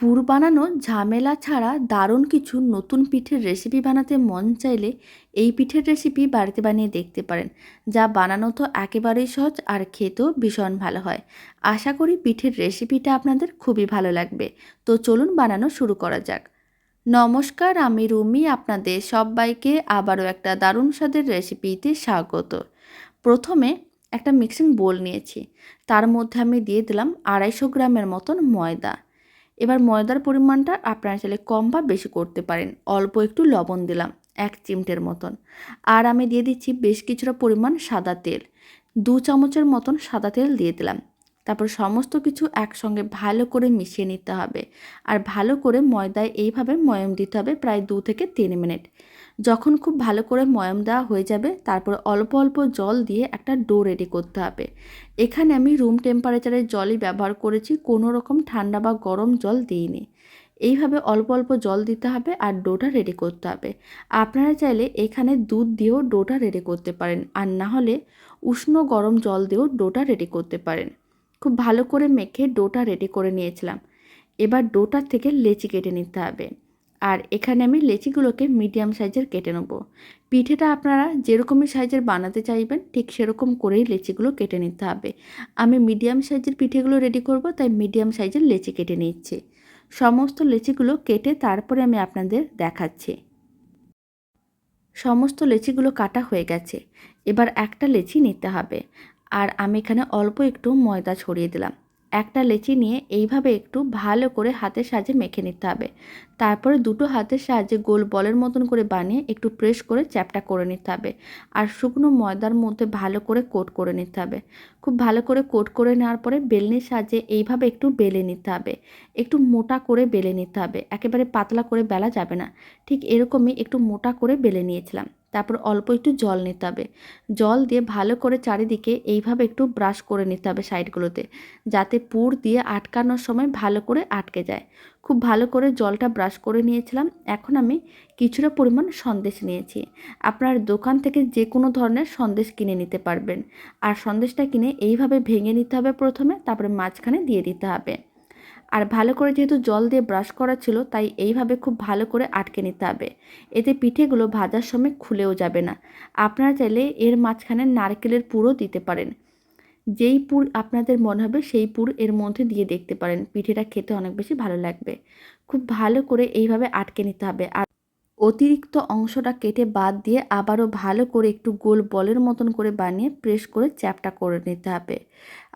পুর বানানো ঝামেলা ছাড়া দারুণ কিছু নতুন পিঠের রেসিপি বানাতে মন চাইলে এই পিঠের রেসিপি বাড়িতে বানিয়ে দেখতে পারেন। যা বানানো তো একেবারেই সহজ আর খেতেও ভীষণ ভালো হয়। আশা করি পিঠের রেসিপিটা আপনাদের খুবই ভালো লাগবে। তো চলুন বানানো শুরু করা যাক। নমস্কার, আমি রুমি, আপনাদের সবাইকে আবারও একটা দারুণ স্বাদের রেসিপিতে স্বাগত। প্রথমে একটা মিক্সিং বোল নিয়েছি। তার মধ্যে আমি দিয়ে দিলাম আড়াইশো গ্রামের মতন ময়দা। এবার ময়দার পরিমাণটা আপনারা চাইলে কম বা বেশি করতে পারেন। অল্প একটু লবণ দিলাম, এক চিমটের মতন। আর আমি দিয়ে দিচ্ছি বেশ কিছুটা পরিমাণ সাদা তেল। দু চামচের মতন সাদা তেল দিয়ে দিলাম। তারপর সমস্ত কিছু একসঙ্গে ভালো করে মিশিয়ে নিতে হবে। আর ভালো করে ময়দায় এইভাবে ময়ম দিতে হবে প্রায় দু থেকে তিন মিনিট। যখন খুব ভালো করে ময়ম দেওয়া হয়ে যাবে, তারপর অল্প অল্প জল দিয়ে একটা ডো রেডি করতে হবে। এখানে আমি রুম টেম্পারেচারের জলই ব্যবহার করেছি, কোনো রকম ঠান্ডা বা গরম জল দিইনি। এইভাবে অল্প অল্প জল দিতে হবে আর ডোটা রেডি করতে হবে। আপনারা চাইলে এখানে দুধ দিয়েও ডোটা রেডি করতে পারেন, আর না হলে উষ্ণ গরম জল দিয়েও ডোটা রেডি করতে পারেন। খুব ভালো করে মেখে ডোটা রেডি করে নিয়েছিলাম। এবার ডোটার থেকে লেচি কেটে নিতে হবে। আর এখানে আমি লেচিগুলোকে মিডিয়াম সাইজের কেটে নেব। পিঠেটা আপনারা যেরকমই সাইজের বানাতে চাইবেন, ঠিক সেরকম করেই লেচিগুলো কেটে নিতে হবে। আমি মিডিয়াম সাইজের পিঠেগুলো রেডি করব, তাই মিডিয়াম সাইজের লেচি কেটে নিচ্ছি। সমস্ত লেচিগুলো কেটে তারপরে আমি আপনাদের দেখাচ্ছি। সমস্ত লেচিগুলো কাটা হয়ে গেছে। এবার একটা লেচি নিতে হবে। আর আমি এখানে অল্প একটু ময়দা ছড়িয়ে দিলাম। একটা লেচি নিয়ে এইভাবে একটু ভালো করে হাতের সাহায্যে মেখে নিতে হবে। তারপরে দুটো হাতের সাহায্যে গোল বলের মতন করে বানিয়ে একটু প্রেস করে চ্যাপটা করে নিতে হবে। আর শুকনো ময়দার মধ্যে ভালো করে কোট করে নিতে হবে। খুব ভালো করে কোট করে নেওয়ার পরে বেলনির সাহায্যে এইভাবে একটু বেলে নিতে হবে। একটু মোটা করে বেলে নিতে হবে। একেবারে পাতলা করে বেলা যাবে না। ঠিক এরকমই একটু মোটা করে বেলে নিয়েছিলাম। তারপর অল্প একটু জল নিতে হবে। জল দিয়ে ভালো করে চারিদিকে এইভাবে একটু ব্রাশ করে নিতে হবে সাইডগুলোতে যাতে পুর দিয়ে আটকানোর সময় ভালো করে আটকে যায়। খুব ভালো করে জলটা ব্রাশ করে নিয়েছিলাম, এখন আমি কিছুটা পরিমাণ সন্দেশ নিয়েছি। আপনার দোকান থেকে যে কোনো ধরনের সন্দেশ কিনে নিতে পারবেন। আর সন্দেশটা কিনে এইভাবে ভেঙে নিতে হবে প্রথমে, তারপরে মাঝখানে দিয়ে দিতে হবে। আর ভালো করে যেহেতু জল দিয়ে ব্রাশ করা ছিল, তাই এইভাবে খুব ভালো করে আটকে নিতে হবে। এতে পিঠেগুলো ভাজার সময় খুলেও যাবে না। আপনারা চাইলে এর মাঝখানে নারকেলের পুরও দিতে পারেন। যেই পুর আপনাদের মনে হবে, সেই পুর এর মধ্যে দিয়ে দেখতে পারেন। পিঠেটা খেতে অনেক বেশি ভালো লাগবে। খুব ভালো করে এইভাবে আটকে নিতে হবে। আর অতিরিক্ত অংশটা কেটে বাদ দিয়ে আবারও ভালো করে একটু গোল বলের মতন করে বানিয়ে প্রেস করে চ্যাপটা করে নিতে হবে।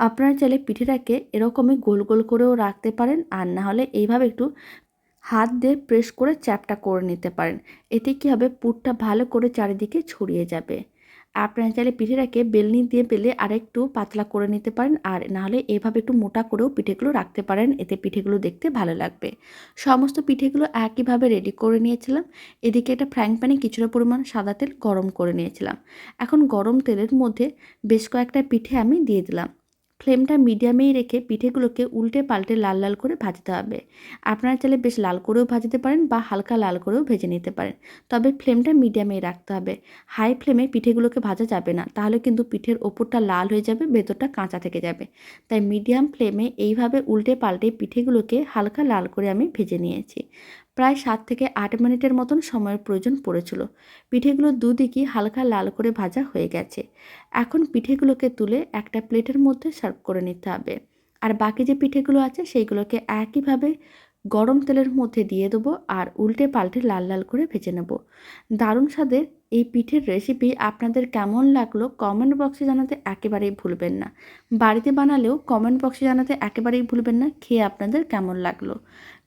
আপনারা চাইলে পিঠেটাকে এরকমই গোল গোল করেও রাখতে পারেন, আর না হলে এইভাবে একটু হাত দিয়ে প্রেস করে চ্যাপটা করে নিতে পারেন। এতে কী হবে? পুরটা ভালো করে চারিদিকে ছড়িয়ে যাবে। আপনারা চাইলে পিঠেটাকে বেলনি দিয়ে বেলে আরেকটু পাতলা করে নিতে পারেন। আর নাহলে এভাবে একটু মোটা করেও পিঠেগুলো রাখতে পারেন। এতে পিঠেগুলো দেখতে ভালো লাগবে। সমস্ত পিঠেগুলো একইভাবে রেডি করে নিয়েছিলাম। এদিকে একটা ফ্রাইং প্যানে কিছুটা পরিমাণ সাদা তেল গরম করে নিয়েছিলাম। এখন গরম তেলের মধ্যে বেশ কয়েকটা পিঠে আমি দিয়ে দিলাম। ফ্লেমটা মিডিয়ামেই রেখে পিঠেগুলোকে উল্টে পাল্টে লাল লাল করে ভাজতে হবে। আপনারা চাইলে বেশ লাল করেও ভাজতে পারেন বা হালকা লাল করেও ভেজে নিতে পারেন। তবে ফ্লেমটা মিডিয়ামেই রাখতে হবে। হাই ফ্লেমে পিঠেগুলোকে ভাজা যাবে না, তাহলে কিন্তু পিঠের ওপরটা লাল হয়ে যাবে, ভেতরটা কাঁচা থেকে যাবে। তাই মিডিয়াম ফ্লেমে এইভাবে উল্টে পাল্টে পিঠেগুলোকে হালকা লাল করে আমি ভেজে নিয়েছি। প্রায় সাত থেকে আট মিনিটের মতন সময়ের প্রয়োজন পড়েছিল। পিঠেগুলো দুদিকই হালকা লাল করে ভাজা হয়ে গেছে। এখন পিঠেগুলোকে তুলে একটা প্লেটের মধ্যে সার্ভ করে নিতে হবে। আর বাকি যে পিঠেগুলো আছে, সেইগুলোকে একইভাবে গরম তেলের মধ্যে দিয়ে দেবো আর উল্টে পাল্টে লাল লাল করে ভেজে নেব। দারুণ স্বাদের এই পিঠের রেসিপি আপনাদের কেমন লাগল কমেন্ট বক্সে জানাতে একেবারেই ভুলবেন না। বাড়িতে বানালেও কমেন্ট বক্সে জানাতে একেবারেই ভুলবেন না, খেয়ে আপনাদের কেমন লাগল?